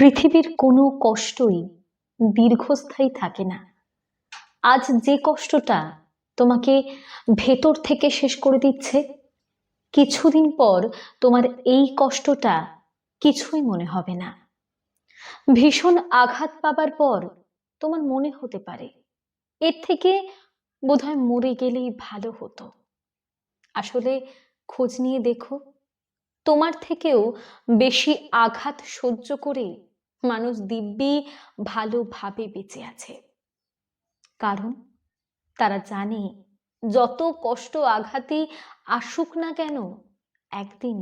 পৃথিবীর কোনো কষ্টই দীর্ঘস্থায়ী থাকে না। আজ যে কষ্টটা তোমাকে ভেতর থেকে শেষ করে দিচ্ছে, কিছুদিন পর তোমার এই কষ্টটা কিছুই মনে হবে না। ভীষণ আঘাত পাবার পর তোমার মনে হতে পারে, এর থেকে বোধহয় মরে গেলেই ভালো হতো। আসলে খোঁজ নিয়ে দেখো, তোমার থেকেও বেশি আঘাত সহ্য করে মানুষ দিব্যি ভালোভাবে বেঁচে আছে। কারণ তারা জানে যত কষ্ট আঘাতই আসুক না কেন, একদিন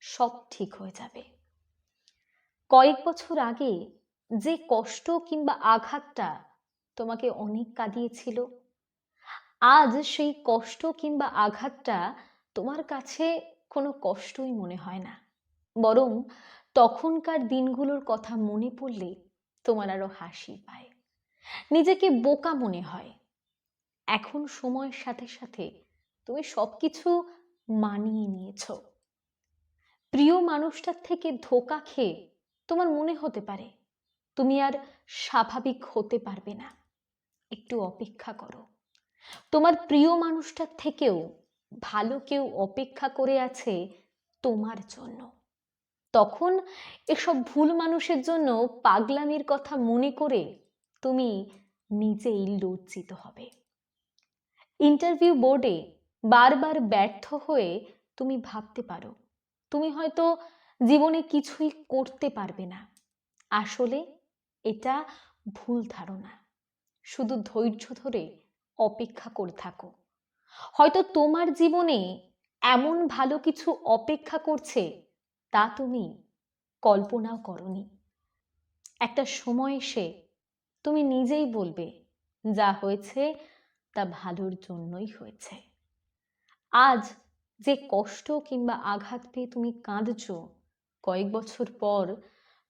সব ঠিক হয়ে যাবে। কয়েক বছর আগে যে কষ্ট কিংবা আঘাতটা তোমাকে অনেক কাঁদিয়েছিল, আজ সেই কষ্ট কিংবা আঘাতটা তোমার কাছে কোনো কষ্টই মনে হয় না। বরং তখনকার দিনগুলোর কথা মনে পড়লে তোমার আরও হাসি পায়। নিজেকে বোকা মনে হয়। এখন সময়ের সাথে সাথে তুমি সবকিছু মানিয়ে নিয়েছ। প্রিয় মানুষটার থেকে ধোকা খেয়ে তোমার মনে হতে পারে, তুমি আর স্বাভাবিক হতে পারবে না। একটু অপেক্ষা করো। তোমার প্রিয় মানুষটার থেকেও ভালো কেউ অপেক্ষা করে আছে তোমার জন্য। তখন এসব ভুল মানুষের জন্য পাগলামির কথা মনে করে তুমি নিজেই লজ্জিত হবে। ইন্টারভিউ বোর্ডে বারবার ব্যর্থ হয়ে তুমি ভাবতে পারো, তুমি হয়তো জীবনে কিছুই করতে পারবে না। আসলে এটা ভুল ধারণা, শুধু ধৈর্য ধরে অপেক্ষা করে থাকো। হয়তো তোমার জীবনে এমন ভালো কিছু অপেক্ষা করছে তা তুমি কল্পনাও করনি। একটা সময় এসে তুমি নিজেই বলবে, যা হয়েছে তা ভালোর জন্যই হয়েছে। আজ যে কষ্ট কিংবা আঘাত পেয়ে তুমি কাঁদছ, কয়েক বছর পর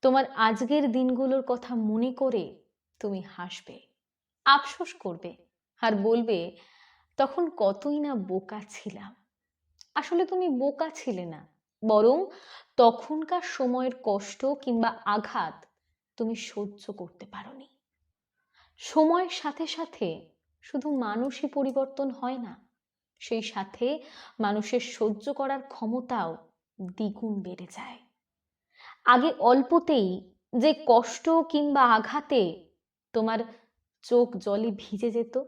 তোমার আজকের দিনগুলোর কথা মনে করে তুমি হাসবে, আফসোস করবে আর বলবে, তখন কতই না বোকা ছিলাম। আসলে তুমি বোকা ছিলে না, বরং তখনকার সময়ের কষ্ট কিংবা আঘাত তুমি সহ্য করতে পারোনি। সময়ের সাথে সাথে শুধু মানুষই পরিবর্তন হয় না, সেই সাথে মানুষের সহ্য করার ক্ষমতাও দ্বিগুণ বেড়ে যায়। আগে অল্পতেই যে কষ্ট কিংবা আঘাতে তোমার চোখ জলে ভিজে যেত,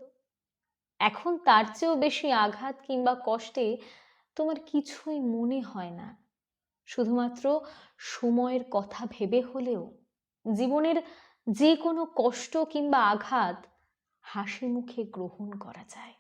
এখন তার চেয়েও বেশি আঘাত কিংবা কষ্টে তোমার কিছুই মনে হয় না। শুধুমাত্র সময়ের কথা ভেবে হলেও জীবনের যে কোনো কষ্ট কিংবা আঘাত হাসি মুখে গ্রহণ করা যায়।